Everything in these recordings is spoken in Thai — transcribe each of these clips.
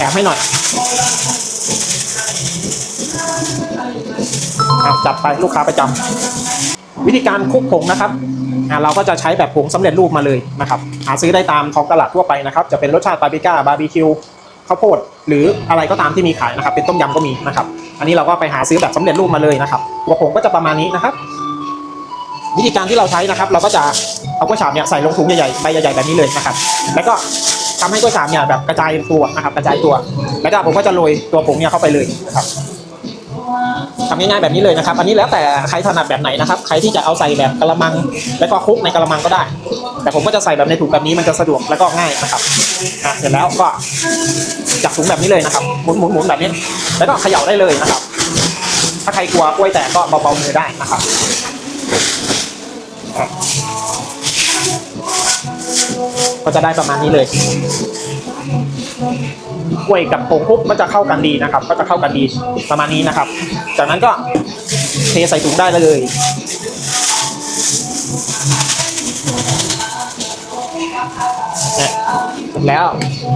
แถมให้หน่อยอะจัดไปลูกค้าประจำวิธีการคุกผงนะครับอะเราก็จะใช้แบบผงสำเร็จรูปมาเลยนะครับหาซื้อได้ตามท้องตลาดทั่วไปนะครับ จะเป็นรสชาติปาปริก้าบาร์บีคิวข้าวโพดหรืออะไรก็ตามที่มีขายนะครับ เป็นต้มยำก็มีนะครับ อันนี้เราก็ไปหาซื้อแบบสำเร็จรูปมาเลยนะครับตัวผงก็จะประมาณนี้นะครับ วิธีการที่เราใช้นะครับ เราก็จะเอากล้วยฉาบเนี่ยใส่ลงถุงใหญ่ๆใบใหญ่ๆแบบนี้เลยนะครับ แล้วก็ ทำให้กล้วยฉาบเนี่ยแบบกระจายตัวนะครับ กระจายตัว แล้วก็ผมก็จะโรยตัวผงเนี่ยเข้าไปเลยนะครับทำง่ายๆแบบนี้เลยนะครับ อันนี้แล้วแต่ใครถนัดแบบไหนนะครับ ใครที่จะเอาใส่แบบกระมัง แล้วก็คลุกในกระมังก็ได้ แต่ผมก็จะใส่แบบในถุงแบบนี้มันจะสะดวกแล้วก็ง่ายนะครับอะเสร็จแล้วก็จับถุงแบบนี้เลยนะครับ หมุนหมุนหมุนแบบนี้ แล้วก็เขย่าได้เลยนะครับ ถ้าใครกลัวกล้วยแตกก็เบาๆมือได้นะครับ ก็จะได้ประมาณนี้เลยกล้วยกับผงคลุกก็จะเข้ากันดีนะครับ ก็จะเข้ากันดีประมาณนี้นะครับ จากนั้นก็เทใส่ถุงได้เลยเนี่ยเสร็จแล้ว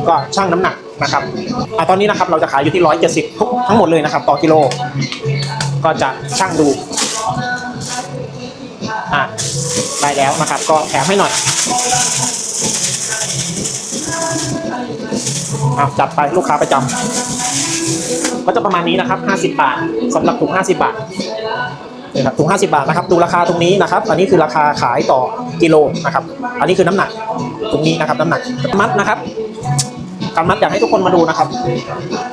ก็ชั่งน้ำหนักนะครับอตอนนี้นะครับเราจะขายอยู่ที่ 170ทุกทั้งหมดเลยนะครับ ต่อกิโล ก็จะชั่งดูอะได้แล้วนะครับ ก็แถมให้หน่อย อะจัดไปลูกค้าประจำก็จะประมาณนี้นะครับ 50 บาทสำหรับถุง 50 บาทนี่ครับถุง 50 บาทนะครับดูราคาตรงนี้นะครับ อันนี้คือราคาขายต่อกิโลนะครับ อันนี้คือน้ำหนักตรงนี้นะครับน้ำหนักมัดนะครับการมัดอยากให้ทุกคนมาดูนะครับ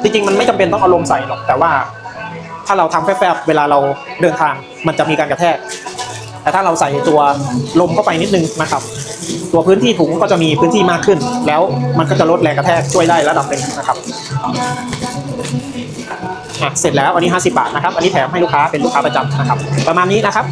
จริงๆมันไม่จำเป็นต้องเอาลมใส่หรอก แต่ว่าถ้าเราทำแฟบๆเวลาเราเดินทางมันจะมีการกระแทก แต่ถ้าเราใส่ตัวลมเข้าไปนิดนึงนะครับ ตัวพื้นที่ถุงก็จะมีพื้นที่มากขึ้น แล้วมันก็จะลดแรงกระแทกช่วยได้ระดับหนึ่งนะครับเสร็จแล้วอันนี้ 50 บาทนะครับ อันนี้แถมให้ลูกค้าเป็นลูกค้าประจำนะครับ ประมาณนี้นะครับ